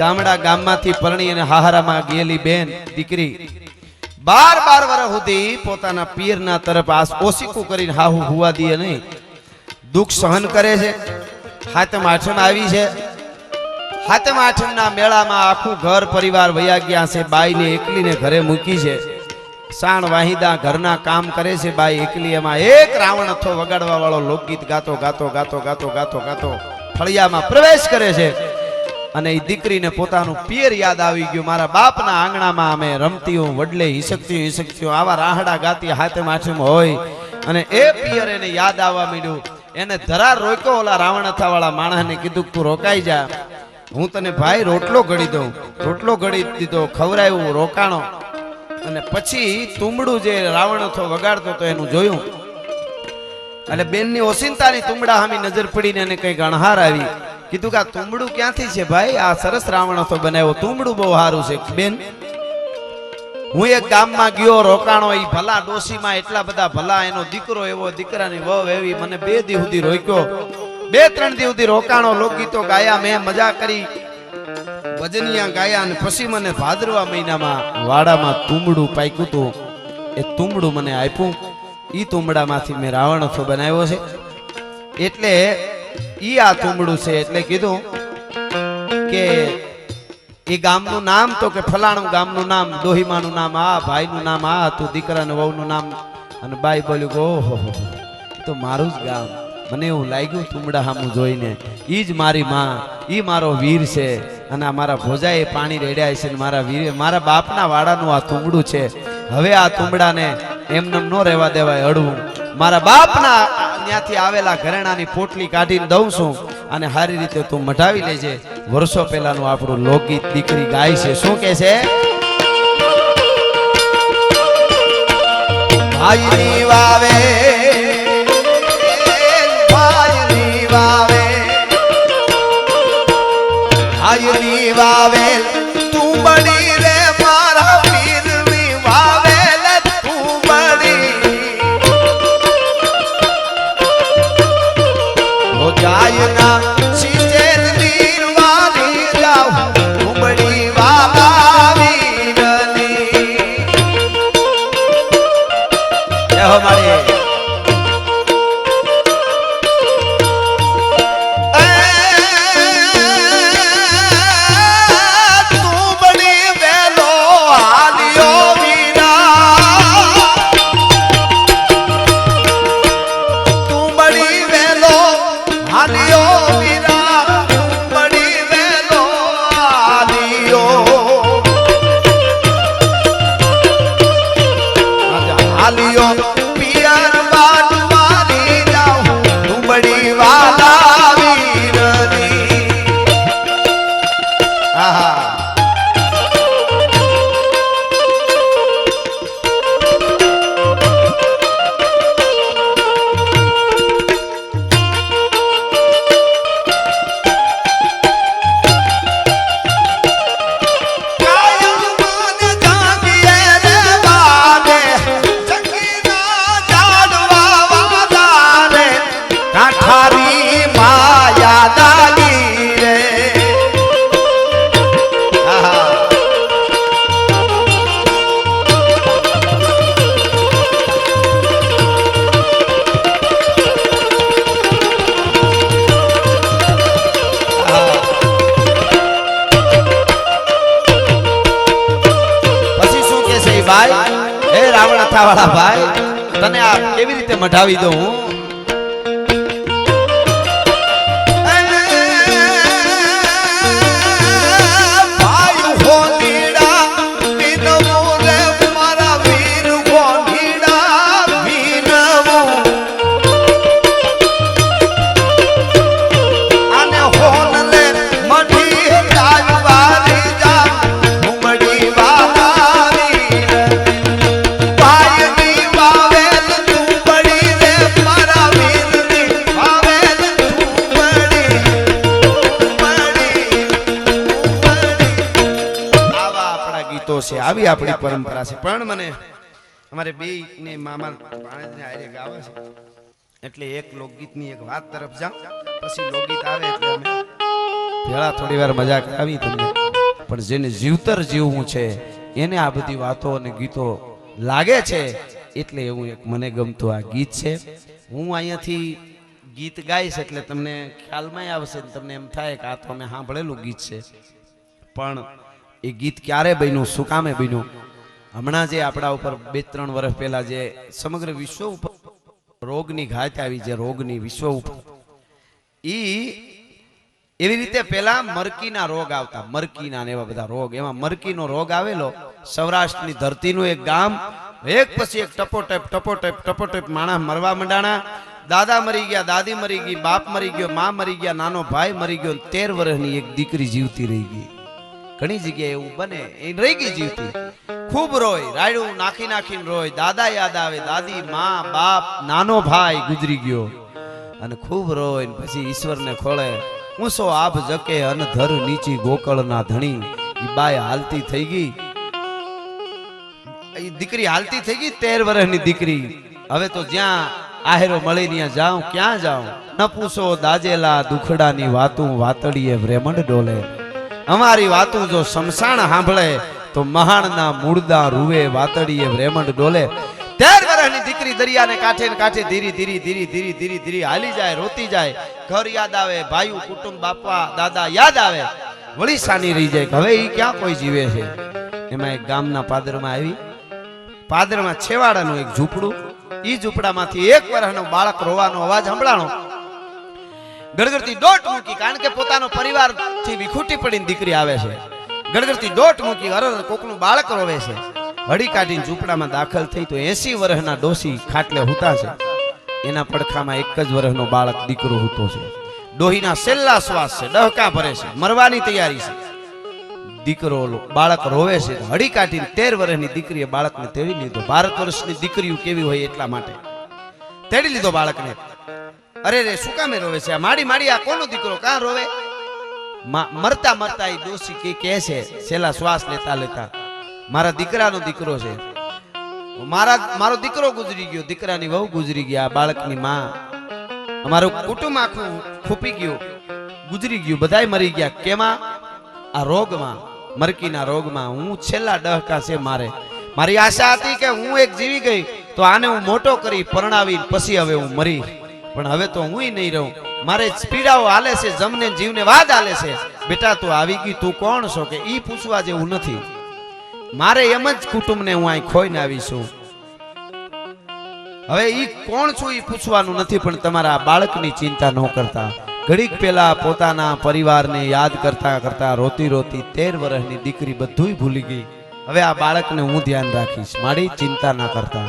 ગામડા ગામમાંથી પરણી અને હાહારામાં ગયેલી બેન, દીકરી. બાર બાર વર્ષ સુધી પોતાના પીરના તરફ આસ ઓસીકું કરીને હાહુ હુવા દે નહીં. દુઃખ સહન કરે છે. હાતમ આઠમ આવી છે. હાતમ આઠમના મેળામાં આખું ઘર પરિવાર વયા ગયા છે. બાઈને એકલીને ઘરે મૂકી છે. સાણ વાહિદા ઘરના કામ કરે છે. બાઈ એકલી એમાં એક રાવણ અથો વગાડવા વાળો લોકગીત ગાતો ગાતો ગાતો ગાતો ગાતો ગાતો ફળિયામાં પ્રવેશ કરે છે. અને એ દીકરીને પોતાનું પિયર યાદ આવી ગયું. મારા બાપના આંગણામાં અમે રમતી હું વડલે હિસકતી હિસકતી આવા રાહડા ગાતી હાથે માઠમ હોય. અને એ પિયર એને યાદ આવવા માંડ્યું. એને ધરા રોક્યો, ઓલા રાવણથા વાળા માણસને કીધું, તું રોકાઈ જા. હું તને ભાઈ રોટલો ઘડી દઉં. રોટલો ઘડી દીધો ખવરાયું રોકાણો. અને પછી તુંબડું જે રાવણ હતો વગાડતો તો એનું જોયું. એટલે બેનની ઓસિંતાની તુંબડા હામી નજર પડીને એને કંઈક અણહાર આવી. કીધું કે આ તુંબડું ક્યાંથી છે ભાઈ? આ સરસ રાવણ હતો બનાવ્યો. તુંબડું બહુ સારું છે. બેન, હું એક ગામમાં ગયો, રોકાણો એ ભલા ડોશીમાં એટલા બધા ભલા, એનો દીકરો એવો દીકરાની વહુ એવી મને બે દી સુધી રોક્યો. બે, ત્રણ દી સુધી રોકાણો, લોકગીતો ગાયા, મેં મજા કરી. ભજનિયા ગાયા અને પછી મને ભાદરવા મહિનામાં વાડામાં તુંબડું પાક્યું હતું. એ તુંબડું મને આપ્યું. ઈ તુંબડામાંથી મેં રાવણ બનાવ્યો છે. એટલે ઈ આ થુંબડું છે એટલે કીધું કે એ ગામનું નામ તો કે ફલાણું ગામનું નામ, દોહીમાનું નામ, આ ભાઈનું નામ, આ હતું, દીકરાને, વહુનું નામ. અને બાઈ બોલ્યું ઓહો તો મારું જ ગામ. મને એવું લાગ્યું તુમડા હામું જોઈને. ઈ જ મારી માં, ઈ મારો વીર છે. અને આ મારા ભોજાએ પાણી રેડ્યા છે મારા વીર, મારા બાપના વાડાનું આ તુંબડું છે. હવે આ તુંબડાને એમને ન રહેવા દેવાય અડવું. મારા બાપના ત્યાંથી આવેલા ઘરેણાની પોટલી કાઢીને દઉં છું અને સારી રીતે તું મઢાવી લેજે. વર્ષો પહેલાનું આપણું લોકગીત દીકરી ગાય છે. શું કે છે? ભાઈની વાવે ભાઈની વાવે ભાઈ. એ રાવણ અથાવાળા ભાઈ તને આ કેવી રીતે મઢાવી દઉં? હું આવી આપણી પરંપરા છે. પણ મને અમારે બે ને મામા ભાણેજને આરે ગાવે છે. એટલે એક લોકગીતની એક વાત તરફ જાઉં પછી લોકગીત આવે એટલે અમે ભેળા થોડી વાર મજા આવી તમને. પણ જેને જીવતર જીવવું છે એને આ બધી વાતો અને ગીતો લાગે છે એટલે એવું એક મને ગમતું આ ગીત છે. હું અહીંયાથી ગીત ગાઈશ એટલે તમને ખ્યાલમાં આવશે તમને એમ થાય કે આ તો અમે સાંભળેલું ગીત છે. પણ એ ગીત ક્યારે બન્યું? શું કામે બન્યું? હમણાં જે આપણા ઉપર બે ત્રણ વર્ષ પહેલા જે સમગ્ર વિશ્વ ઉપર રોગની ઘાત આવી, જે રોગની વિશ્વ ઉપર ઈ એવી રીતે પેલા મરકીના રોગ આવતા, મરકીના ને એવા બધા રોગ. એમાં મરકીનો રોગ આવેલો, સૌરાષ્ટ્રની ધરતીનું એક ગામ, એક પછી એક ટપોટેપ ટપોટેપ ટપોટેપ માણસ મરવા મંડાણા. દાદા મરી ગયા, દાદી મરી ગઈ, બાપ મરી ગયો, મા મરી ગયા, નાનો ભાઈ મરી ગયો, તેર વર્ષની એક દીકરી જીવતી રહી ગઈ. ઘણી જગ્યાએ એવું બને. એ રહી ગઈ જીવતી. ખૂબ રોય, રાયડું નાખી નાખીને રોય. દાદા યાદ આવે, દાદી, મા, બાપ, નાનો ભાઈ ગુજરી ગયો. અને ખૂબ રોય પછી ઈશ્વરને ખોળે. ઊંસો આભ જકે અન ધર નીચી ગોકળના ધણી. ઈ બાય હાલતી થઈ ગઈ. એ દીકરી હાલતી થઈ ગઈ તેર વર્ષની દીકરી. હવે તો જ્યાં આહેરો મળી ત્યાં જાઉં, ક્યાં જાઉં? ન પૂછો દાજેલા દુખડાની વાતું વાતડીએ ભ્રેમંડ ડોલે. અમારી વાતું જો શમશાન સાંભળે, તો મહાણના મૂળદા રૂવે વાતડીએ રેમંડ ડોલે. તેર વર્ષની દીકરી દરિયાને કાંઠે ને કાંઠે ધીરી ધીરી ધીરી ધીરી ધીરી ધીરી હાલી જાય, રોતી જાય. ઘર યાદ આવે, ભાઈ કુટુંબ, બાપા, દાદા યાદ આવે. વળી સાની રહી જાય હવે એ ક્યાં કોઈ જીવે છે? એમાં એક ગામના પાદરમાં આવી. પાદરમાં છેવાડાનું એક ઝૂંપડું. એ ઝૂંપડામાંથી એક વર્ષનો બાળક રોવાનો અવાજ સંભળાણો. ગડગડતી દોટ મૂકી, કારણ કે પોતાનો પરિવારથી વિખૂટી પડીને દીકરી આવે છે. ગળગળતી દોટ મૂકી અરર કોકનું બાળક રોવે છે. હળી કાઢીને ઝૂંપડામાં દાખલ થઈ તો એસી વર્ષના ડોસી ખાટલે હુતા છે. એના પડખામાં એક જ વર્ષનો બાળક દીકરો હુતો છે. ડોહીના છેલ્લા શ્વાસ છે, ડહકા ભરે છે, મરવાની તૈયારી છે. દીકરો બાળક રોવે છે, હળી કાઢીને તેર વર્ષની દીકરીએ બાળકને તેડી લીધો. ભારત વર્ષની દીકરીઓ કેવી હોય એટલા માટે. તેડી લીધો બાળકને. અરે રે, શું કામે રોવે છે? માડી માડી, આ કોનો દીકરો? કા રોવે? મરતા મરતા એ દોષી કે કહે છે, છેલ્લા શ્વાસ લેતા લેતા. મારા દીકરાનો દીકરો છે. મારા, મારો દીકરો ગુજરી ગયો, દીકરાની વહુ ગુજરી ગયા બાળકની માં. અમારું કુટુંબ આખું ખૂપી ગયું, ગુજરી ગયું, બધાય મરી ગયા. કેમાં? આ રોગમાં, મરકીના રોગમાં. હું છેલ્લા ડહકા છે મારે. મારી આશા હતી કે હું એક જીવી ગઈ, તો આને હું મોટો કરી પરણાવી પછી હવે હું મરી. પણ હવે તો હું નહીં રહું. મારે પીડાઓ હાલે છે, જમને જીવને વાદ હાલે છે. બેટા, તું આવી ગઈ, તું કોણ છો કે ઈ પૂછવા જેવું નથી. મારે એમ જ કુટુંબને હું અહીં ખોઈને આવી છું. હવે ઈ કોણ છું ઈ પૂછવાનું નથી, પણ તમારા બાળકની ચિંતા ન કરતા. ઘડીક પહેલા પોતાના પરિવારને યાદ કરતા કરતા રોતી રોતી તેર વર્ષની દીકરી બધુંય ભૂલી ગઈ. હવે આ બાળકને હું ધ્યાન રાખીશ. મારી ચિંતા ના કરતા.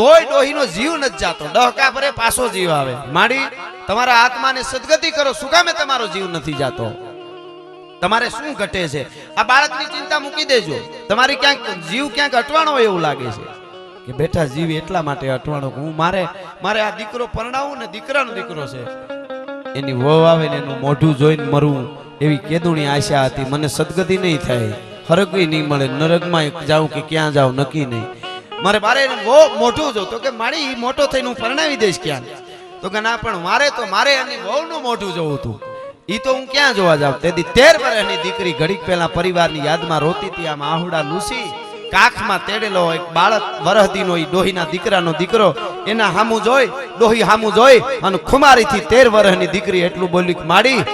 તોય ડોહીનો જીવ નથી જાતો. ડહકા ભરે પાછો જીવ આવે. માડી, તમારા આત્માને સદગતિ કરો. શું કામે તમારો જીવ નથી જાતો? તમારે શું ઘટે છે? આ બાળકની ચિંતા મૂકી દેજો. તમારી ક્યાંક જીવ ક્યાંક અટવાણો હોય એવું લાગે છે. કે બેટા, જીવ એટલા માટે અટવાણો હું મારે મારે આ દીકરો પરણાવું ને દીકરાનો દીકરો છે. એની વહુ આવે ને એનું મોઢું જોઈને મરવું એવી કેદુણી આશા હતી. મને સદગતિ નહીં થાય. હરકવી નહીં મળે. નરકમાં જાઉં કે ક્યાં જાઉં નક્કી નહીં. મારે એનું બહુ મોઢું જો, તો કે મારી મોટો થઈને હું પરણાવી દઈશ ક્યાં? તો કે ના, પણ મારે તો, મારે એની વહુનું મોઢું જોવું હતું. એ તો હું ક્યાં જોવા જાઉં? તેથી તેર વર્ષની દીકરી ઘડીક પહેલા પરિવારની યાદમાં રોતી હતી, આમ આહુડા લૂસી, કાખમાં તેડેલો એક બાળક વરહદીનો એ ડોહીના દીકરાનો દીકરો, એના હામું જોઈ, ડોહી હામું જોઈ, અને ખુમારીથી તેર વર્ષની દીકરી એટલું બોલી માડી,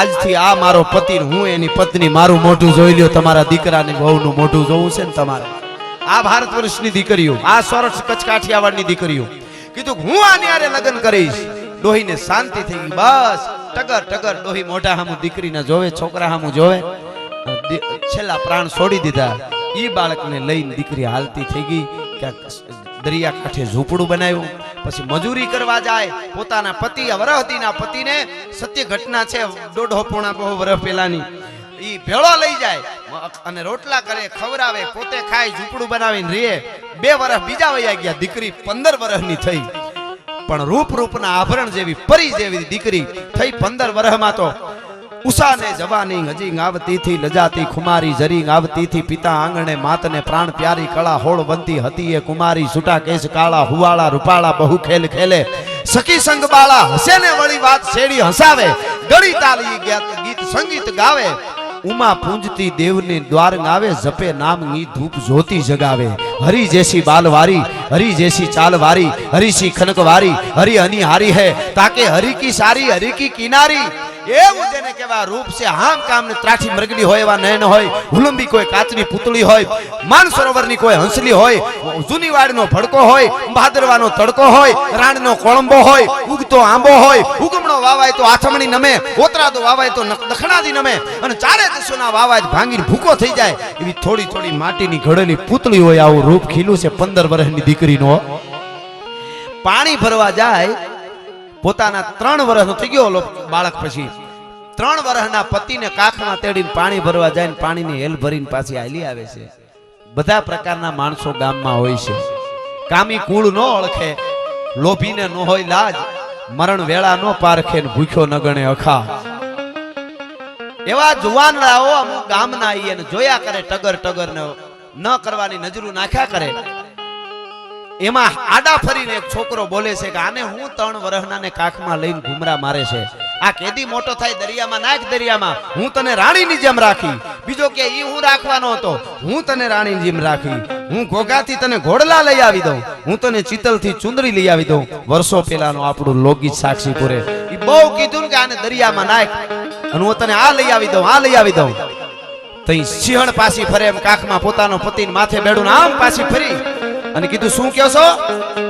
આજથી આ મારો પતિ હું એની પત્ની, મારું મોઢું જોઈ લ્યો, તમારા દીકરાની બહુનું મોઢું જોવું છે ને તમારે? આ ભારત વર્ષની દીકરીઓ, આ સોરઠ કચ્છ કાઠિયાવાડની દીકરીઓ. કીધું, હું આને હારે લગ્ન કરીશ. ડોહીને શાંતિ થઈ ગઈ. બસ, ટગર ટગર ડોહી મોટા હામું દીકરીને જોવે, છોકરા હામું જોવે. છેલ્લા પ્રાણ છોડી દીધા. એ બાળકને લઈને દીકરી હાલતી થઈ ગઈ. ક્યાંક દરિયા કાંઠે ઝૂંપડું બનાવ્યું. પછી મજૂરી કરવા જાય. પોતાના પતિ વરહતીના પતિને સત્ય ઘટના છે. દોઢો પોણા બહુ વર્ષ પહેલાની. ઈ ભેળો લઈ જાય. અને રોટલા કરે ખવરાવે પોતે ખાય, ઝૂંપડું બનાવીને રીએ. બે વર્ષ બીજા વયા ગયા, દીકરી પંદર વર્ષની થઈ. પણ રૂપ રૂપના આભરણ જેવી, પરી જેવી દીકરી થઈ પંદર વર્ષમાં તો ઉષાને જવાની હજી આવતી થી લજાતી ખુમારી, જરી આવતી થી પિતા આંગણે માતને પ્રાણ પ્યારી કળા હોળ બનતી હતી એ કુમારી સુટા કેશ કાળા, હુવાળા, રૂપાળા, બહુ ખેલ ખેલે. સખી સંગ બાળા હસે ને વળી વાત શેડી હસાવે ગળી તાલી ગીત સંગીત ગાવે. ઉમા પૂંજતી દેવની દ્વાર આવે જપે નામની ધૂપ જ્યોતિ જગાવે. હરી જેસી બાલવારી, હરી જેસી ચાલવારી હરીસી ખનકવારી, હરી હની હારી હે. તાકે હરી કી સારી, હરી કી કિનારી. એવું જેને કેવા રૂપ છે. હામ કામ ને ત્રાઠી મરગડી હોય એવા નયન હોય, હુલંબી કોઈ કાચની પૂતળી હોય માન સરોવરની કોઈ હંસલી હોય જૂની વાડનો ભડકો હોય, ભાદરવાનો તડકો હોય, રાણનો કોળંબો હોય, ઉગતો આંબો હોય, ઉગમણો વાવાય તો આથમણી નમે ઓતરાદો વાવાય તો દખણાદી નમે, અને ચારે દિશોના વાવાય ભાંગીને ભૂકો થઈ જાય. એવી થોડી થોડી માટીની ઘડેલી પૂતળી હોય આવું રૂપ ખીલું છે પંદર વર્ષની દીકરીનો. પાણી ભરવા જાય પોતાના ત્રણ વર્ષનો થઈ ગયો બાળક પછી. ત્રણ વર્ષના પતિને કાખમાં તેડીને પાણી ભરવા જાય પાણીની હેલ ભરીને પાછી હાલી આવે છે. બધા પ્રકારના માણસો ગામમાં હોય છે. કામી કુળ ન ઓળખે, લોભીને ન હોય લાજ, મરણ વેળા નો પારખે ને ભૂખ્યો ન ગણે અખા. એવા જુવાનડાઓ અમુક ગામના આવીએ જોયા કરે, ટગર ટગર ને ન કરવાની નજરું નાખ્યા કરે. એમાં આડા ફરીને એક છોકરો બોલે છે કે આને હું ત્રણ વર્ષના ને કાખમાં લઈને ઘુમરા મારે છે. આ કેદી મોટો થાય દરિયામાં નાખ દરિયામાં. હું તને રાણીની જેમ રાખી. બીજો કે ઈ હું રાખવાનો હતો. હું તને રાણીની જેમ રાખી. હું ઘોઘાથી તને ઘોડલા લઈ આવી દઉં. હું તને ચિતલથી ચુંદડી લઈ આવી દઉં. વર્ષો પહેલાનો આપણું લોકગીત સાક્ષી પૂરે ઈ બહુ કીધું કે આને દરિયામાં નાખ. અને હું તને આ લઈ આવી દઉં, આ લઈ આવી દઉં. તઈ સિંહણ પાછી ફરે એમ કાખમાં પોતાનો પતિને માથે બેડું આમ પાછી ફરી. અને કીધું, શું કહો છો?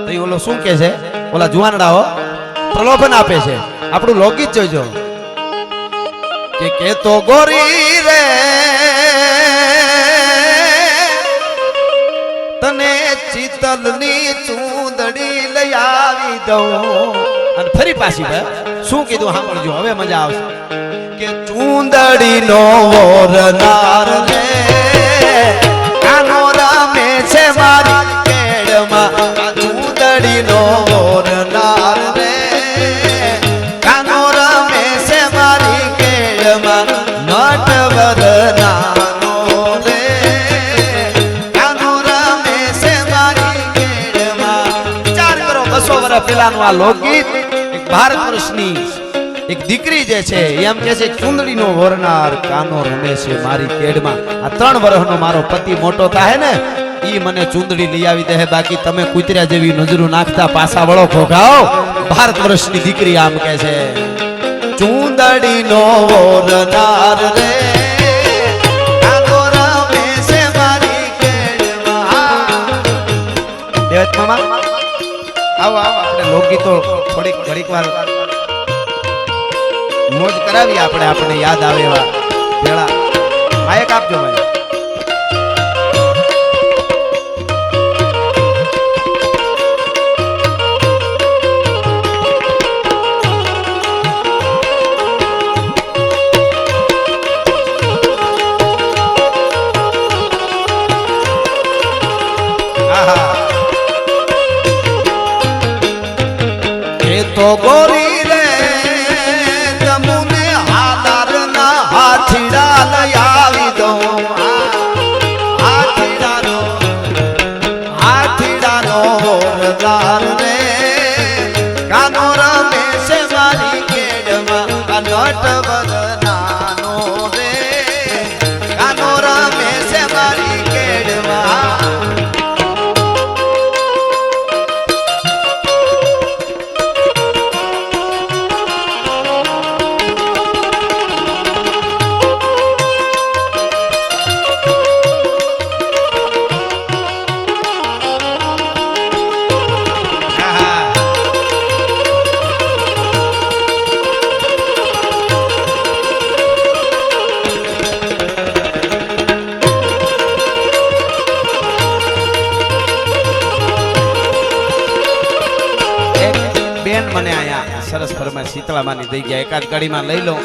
તો ઓલો શું કહે છે? ઓલા જુવાનડાઓ પ્રલોભન આપે છે. આપણું લોકગીત જોજો. કે કે તો ગોરી રે, તને ચિતલની ચૂંદડી લઈ આવી દઉં. અને ફરી પાછી ભાઈ, શું કીધું? સાંભળજો, હવે મજા આવશે. કે ચૂંદડીનો વોરનાર રે, કાનો રમે છે મારી કેડમાં આ ચૂંદડીનો વોરનાર રે કાનો રમે છે મારી કેડમાં નટવર નાનો રે કાનો રમે છે મારી કેડમાં વિચાર કરો બસો વર્ષ પહેલાનું આ લોકગીત એક ભારત એક દીકરી જે છે, એમ કે છે, ચુંદડીનો વરનાર કાનો છે મારી કેડમાં. આ ત્રણ વર્ષનો મારો પતિ મોટો થાય ને ઈ મને ચુંદડી લઈ આવી દે બાકી તમે કૂતર્યા જેવી નજરો નાખતા પાછા વળો ખોખાઓ ભારત વર્ષની દીકરી આમ કે છે, ચુંદડીનો વોરનાર રે થોડીક વાર મોજ કરાવી આપણે આપણે યાદ આવે એવા પેલા માયક આપજો ભાઈ મને ગયા એકાદ ગાડીમાં લઈ લો